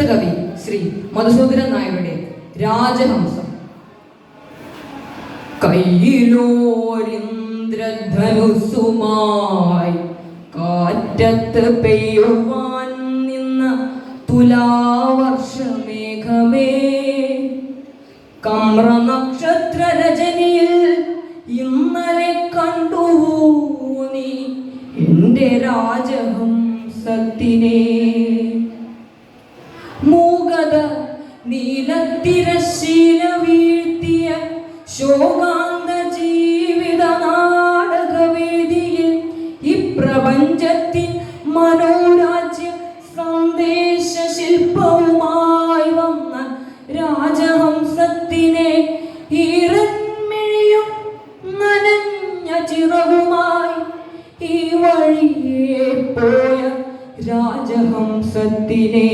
പ്രശസ്ത കവി ശ്രീ മധുസൂദനൻ നായരുടെ രാജഹംസം. കയ്യിലോരിന്ദ്രധനുസുമായി കാറ്റത്ത് പെയ്യുവാൻ നിന്ന തുലാവർഷമേഘമേ. കമ്ര നക്ഷത്ര രചനയിൽ ഇന്നലെ കണ്ടു നീ എന്റെ രാജഹംസത്തിനെ. നീലത്തിരശീല വീഴ്ത്തിയ ശോകാന്ത ജീവിത നാടകവേദിയിൽ ഈ പ്രപഞ്ചത്തിൻ മനോരാജ്യ സന്ദേശ ശില്പവുമായി വന്ന രാജഹംസത്തിനെ ഈറന്മിഴിയും നനഞ്ഞ ചിറവുമായി ഈ വഴിയെ പോയ രാജഹംസത്തിനെ.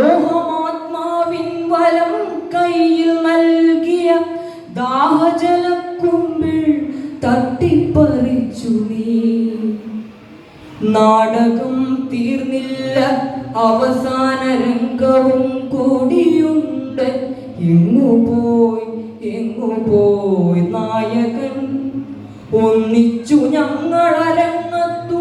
മോഹമാത്മാവിൻ വലം കയ്യിൽ നൽകിയ ദാഹജലക്കുമ്പിൾ തട്ടിപ്പറിച്ചു നീ. നാടകം തീർന്നില്ല അവസാന രംഗവും കൂടിയുണ്ട്. എങ്ങു പോയി എങ്ങു പോയി നായകൻ? ഒന്നിച്ചു ഞങ്ങൾ അരങ്ങത്തു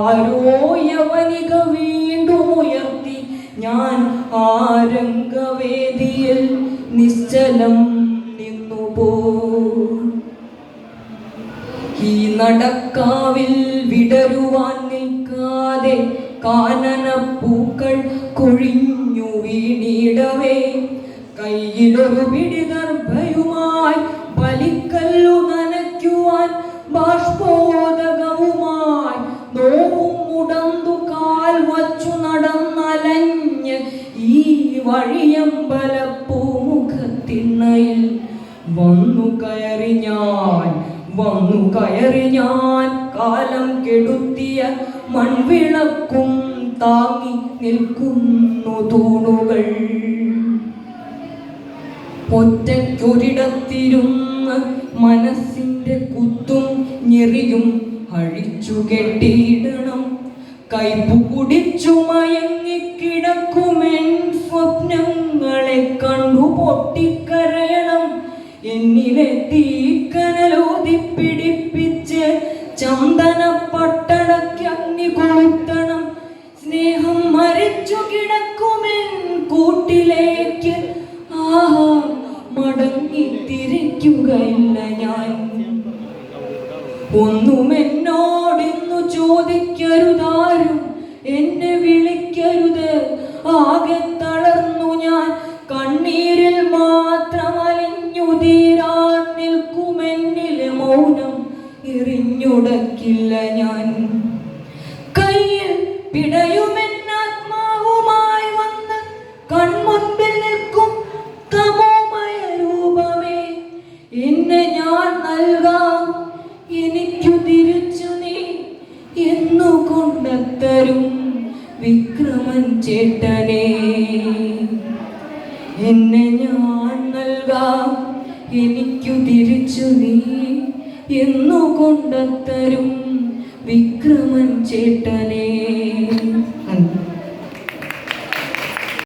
ആരോ യവനിക വീണ്ടും ഉയർത്തി. ഞാൻ ആരംഗവേദിയിൽ നിശ്ചലം നിന്നുപോ. ഈ നടക്കാവിൽ വിടരുവാൻ നിൽക്കാതെ കാനനപ്പൂക്കൾ കൊഴിഞ്ഞു വീണിടവേ. കയ്യിലൊരു പിടിദർഭയുമായി ബലിക്കല്ലു വഴിയമ്പലപ്പൂമുഖത്തിണ്ണയിൽ വന്നു കയറി ഞാൻ വന്നു കയറി ഞാൻ കാലം കെടുത്തിയ മൺവിളക്കും താങ്ങി നിൽക്കുന്നു തൂണുകൾ. ഒറ്റയ്ക്കൊരിടത്തിരുന്ന് മനസ്സിന്റെ കുത്തും ഞെറിയും അഴിച്ചു കെട്ടിയിടണം. കൈപ്പു കുടിച്ചു മയങ്ങിക്കിടക്കുമെൻ സ്വപ്നങ്ങളെ കണ്ടു പൊട്ടിക്കരയണം. എന്നിലെ തീക്കനലോതി പിടിപ്പിച്ച് ചന്ദന പട്ടടക്കഗ്നി കൊളുത്തണം. സ്നേഹം മരിച്ചു കിടക്കുമെൻ കൂട്ടിലേക്ക്. ആഹാ മടങ്ങി തിരിക്കുകയില്ല ഞാൻ. ഒന്നും എന്നോടിന്നു ചോദിക്കരുതാരും എറിഞ്ഞുടക്കില്ല ഞാൻ. കയ്യിൽ പിടയുമെന്നാത്മാവുമായി വന്ന് കൺമുൻപിൽ നിൽക്കും തമോമയ രൂപമേ എന്നെ ഞാൻ നൽകാം. എനിക്കു തിരിച്ചു നീ എന്നു കൊണ്ടത്തരും വിക്രമൻ ചേട്ടനെ. എന്നെ ഞാൻ നൽകാം. എനിക്കു തിരിച്ചു നീ എന്നു കൊണ്ടത്തരും വിക്രമൻ ചേട്ടനേ.